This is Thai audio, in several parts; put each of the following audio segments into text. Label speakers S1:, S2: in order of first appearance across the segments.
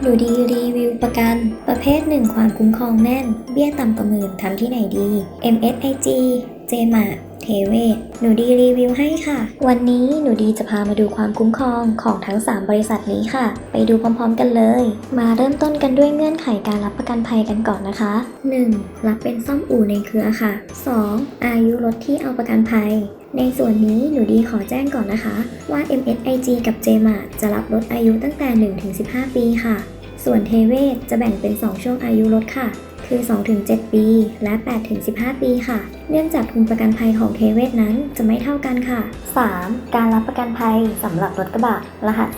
S1: หนูดีรีวิวประกัน ประเภทหนึ่งความคุ้มครองแน่น เบี้ยต่ำกว่าหมื่นทำที่ไหนดี MSIG เจมาเทเวศหนูดีรีวิวให้ค่ะ วันนี้หนูดีจะพามาดูความคุ้มครองของทั้ง 3 บริษัทนี้ค่ะ ไปดูพร้อมๆกันเลย มาเริ่มต้นกันด้วยเงื่อนไขการรับประกันภัยกันก่อนนะคะ 1. รับเป็นซ่อมอู่ในเครือค่ะ 2. อายุรถที่เอาประกันภัย ในส่วนนี้หนูดีขอแจ้งก่อนนะคะ ว่า MSIG กับ JMA จะรับลดอายุตั้งแต่ 1-15 ปีค่ะ ส่วนเทเวศจะแบ่งเป็น 2 ช่วงอายุรถค่ะ คือ 2-7 ปีและ 8-15 ปีค่ะ เนื่องจากทุนประกันภัยของเทเวศนั้นจะไม่เท่ากันค่ะ 3. การรับประกันภัยสำหรับรถกระบะ รหัส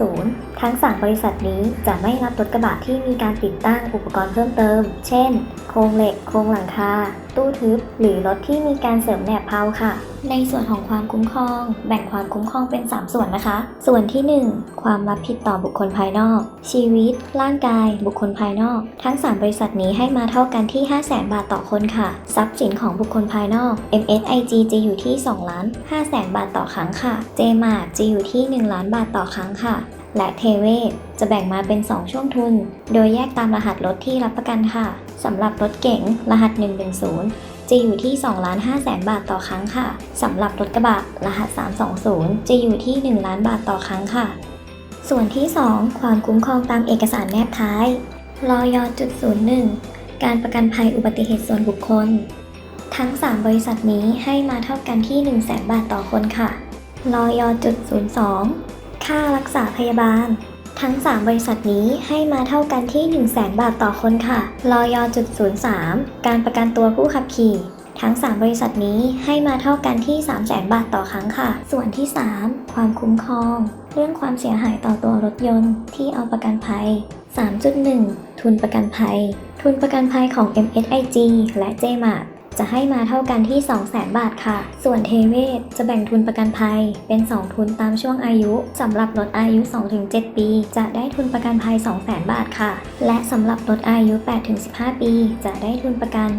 S1: 320 ทั้ง 3 บริษัทนี้จะไม่รับรถกระบะที่มีการติดตั้งอุปกรณ์เพิ่มเติม เช่น โครงเหล็ก โครงหลังคา ตู้ทึบ หรือรถที่มีการเสริมแหนบเพลาค่ะ ในส่วนของความคุ้มครอง แบ่งความคุ้มครองเป็น 3 ส่วนนะคะ ส่วนที่ 1 ความรับผิดต่อบุคคลภายนอก ชีวิต ร่างกาย บุคคลภายนอก ทั้ง 3 บริษัทนี้ให้มาเท่ากันที่ 5 0 0 0 0 0บาทต่อคนค่ะ ทรัพย์สินของบุคคลภายนอก MSIG จะอยู่ที่2ล้าน5แสนบาทต่อครั้งค่ะ JMAR จะอยู่ที่ 1 ล้านบาทต่อครั้งค่ะและเทเวศจะแบ่งมาเป็น 2 ช่วงทุน โดยแยกตามรหัสรถที่รับประกันค่ะ สำหรับรถเก๋งรหัส 110 จะอยู่ที่2ล้าน5แสนบาทต่อครั้งค่ะ สำหรับรถกระบะรหัส 320 จะอยู่ที่ 1 ล้านบาทต่อครั้งค่ะ ส่วนที่ 2 ความคุ้มครองตามเอกสารแนบท้ายรอยจุด01การประกันภัยอุบัติเหตุส่วนบุคคล ทั้ง 3 บริษัทนี้ให้มาเท่ากันที่ 1 0 0 0 0แบาทต่อคนค่ะรอยจุด02ค่ารักษาพยาบาล ทั้ง 3 บริษัทนี้ให้มาเท่ากันที่ 1 0 0 0 0แบาทต่อคนค่ะรอยจุด03การประกันตัวผู้ขับขี่ ทั้ง 3 บริษัทนี้ให้มาเท่ากันที่ 3 0 0แสนบาทต่อครั้งค่ะ ส่วนที่ 3 ความคุ้มครอง เรื่องความเสียหายต่อตัวรถยนต์ที่เอาประกันภัย 3.1 ทุนประกันภัย ทุนประกันภัยของ MSIG และ JMA จะให้มาเท่ากันที่ 200,000บาทค่ะ ส่วนเทเวศจะแบ่งทุนประกันภัยเป็น 2 ทุนตามช่วงอายุสำหรับรถอายุ 2-7 ปี จะได้ทุนประกันภัย 200,000บาทค่ะ และสำหรับรถอายุ 8-15 ปี จะได้ทุนประกัน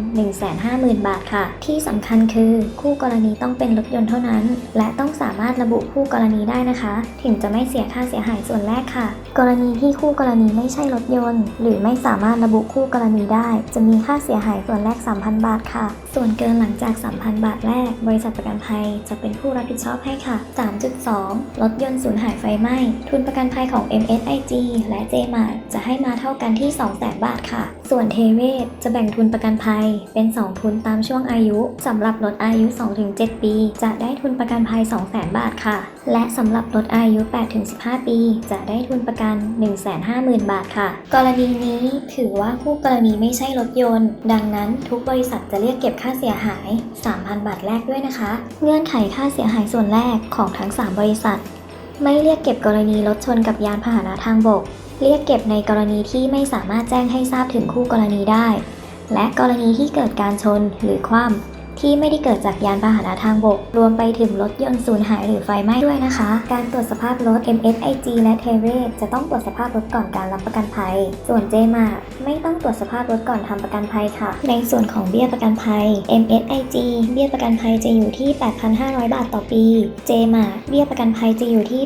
S1: 150,000 บาทค่ะ ที่สำคัญคือคู่กรณีต้องเป็นรถยนต์เท่านั้น และต้องสามารถระบุคู่กรณีได้นะคะ ถึงจะไม่เสียค่าเสียหายส่วนแรกค่ะ กรณีที่คู่กรณีไม่ใช่รถยนต์ หรือไม่สามารถระบุคู่กรณีได้ จะมีค่าเสียหายส่วนแรก 3,000 บาทค่ะส่วนเกินหลังจาก 3,000 บาทแรก บริษัทประกันภัยจะเป็นผู้รับผิดชอบให้ค่ะ 3.2 รถยนต์สูญหายไฟไหม้ ทุนประกันภัยของ MSIG และ JMA จะให้มาเท่ากันที่ 200,000 บาทค่ะ ส่วนเทเวศจะแบ่งทุนประกันภัยเป็น 2 ทุนตามช่วงอายุ สำหรับรถอายุ 2-7 ปี จะได้ทุนประกันภัย 200,000 บาทค่ะ และสำหรับรถอายุ 8-15 ปี จะได้ทุนประกัน 150,000 บาทค่ะ กรณีนี้ถือว่าคู่กรณีไม่ใช่รถยนต์ ดังนั้นทุกบริษัทจะเรียกเก็บค่าเสียหาย 3,000 บาทแรกด้วยนะคะ เงื่อนไขค่าเสียหายส่วนแรกของทั้ง 3 บริษัท ไม่เรียกเก็บกรณีรถชนกับยานพาหนะทางบก เรียกเก็บในกรณีที่ไม่สามารถแจ้งให้ทราบถึงคู่กรณีได้ และกรณีที่เกิดการชนหรือคว่ำ ที่ไม่ได้เกิดจากยานพาหนะทางบก รวมไปถึงรถยนต์สูญหายหรือไฟไหม้ด้วยนะคะ การตรวจสภาพรถ MSIG และเทเวศจะต้องตรวจสภาพรถก่อนการรับประกันภัย ส่วน JMA ไม่ต้องตรวจสภาพรถก่อนทำประกันภัยค่ะ ในส่วนของเบี้ยประกันภัย MSIG เบี้ยประกันภัยจะอยู่ที่ 8,500 บาทต่อปี JMA เบี้ยประกันภัยจะอยู่ที่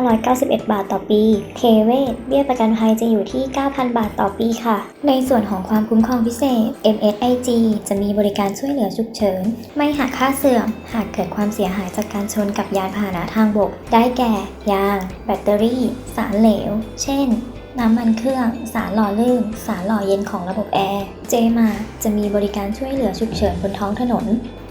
S1: 8,991 บาทต่อปี เทเวศเบี้ยประกันภัยจะอยู่ที่ 9,000 บาทต่อปีค่ะ ในส่วนของความคุ้มครองพิเศษ MSIG จะมีบริการช่วยเหลือฉุกเฉิน ไม่หักค่าเสื่อม หากเกิดความเสียหายจากการชนกับยานพาหนะทางบก ได้แก่ ยาง แบตเตอรี่ สารเหลว เช่น น้ำมันเครื่อง สารหล่อลื่น สารหล่อเย็นของระบบแอร์ เจมาจะมีบริการช่วยเหลือฉุกเฉินบนท้องถนน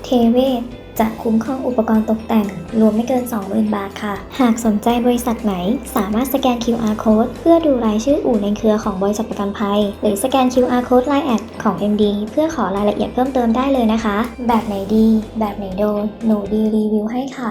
S1: เทเวศ จะคุ้มครองอุปกรณ์ตกแต่ง รวมไม่เกิน 20,000 บาทค่ะ หากสนใจบริษัทไหน สามารถสแกน QR code เพื่อดูรายชื่ออู่ในเครือของบริษัทประกันภัย หรือสแกน QR code Line แอดของ MD เพื่อขอรายละเอียดเพิ่มเติมได้เลยนะคะ แบบไหนดี แบบไหนโดน หนูดีรีวิวให้ค่ะ